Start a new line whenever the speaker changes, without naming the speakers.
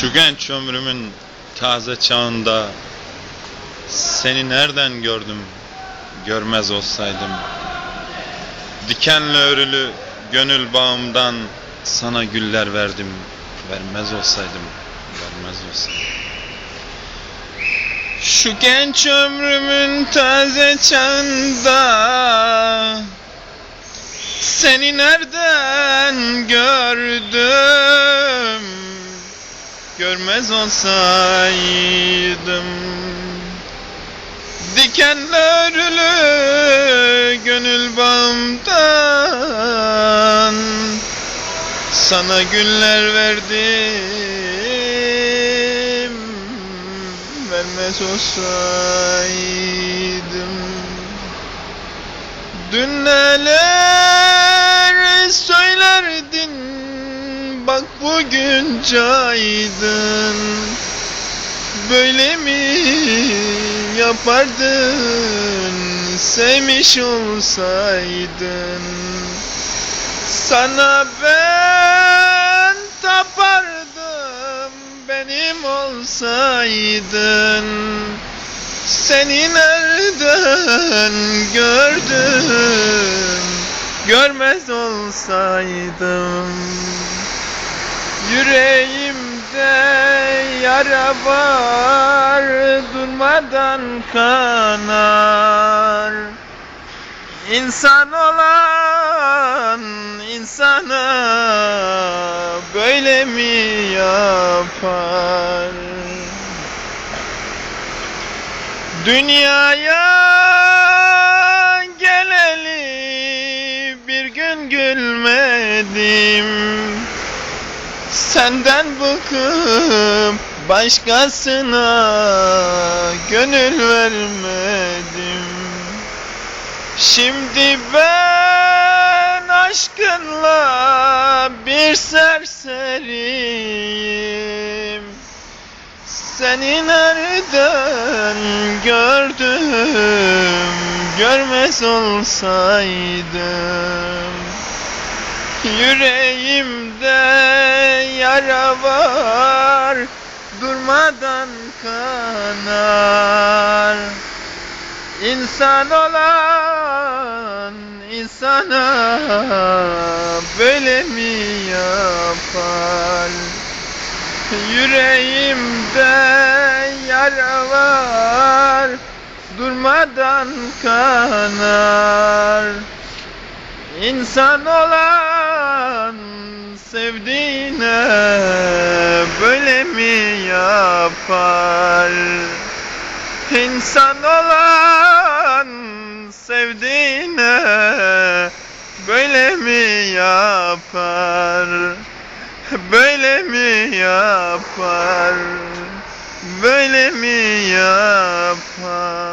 Şu genç ömrümün taze çağında Seni nereden gördüm görmez olsaydım? Dikenli örülü gönül bağımdan Sana güller verdim vermez olsaydım Vermez olsaydım. Şu genç ömrümün taze çağında Seni nereden gördüm Görmez olsaydım. Dikenli örülü gönül bağımdan. Sana güller verdim Vermez olsaydım. Dün neler bugün caydın. Böyle mi yapardın? Sevmiş olsaydın. Sana ben tapardım. Benim olsaydın. Seni nereden gördüm? Görmez olsaydım Yüreğimde yara var Durmadan kanar İnsan olan insana böyle mi yapar? Dünyaya geleli bir gün gülmedim Senden bıkıp başkasına gönül vermedim. Şimdi ben aşkınla bir serseriyim. Seni nereden gördüm Görmez olsaydım Yüreğimde yara var Durmadan kanar İnsan olan insana böyle mi yapar? Yüreğimde yara var Durmadan kanar İnsan olan sevdiğine böyle mi yapar? İnsan olan sevdiğine böyle mi yapar? Böyle mi yapar? Böyle mi yapar?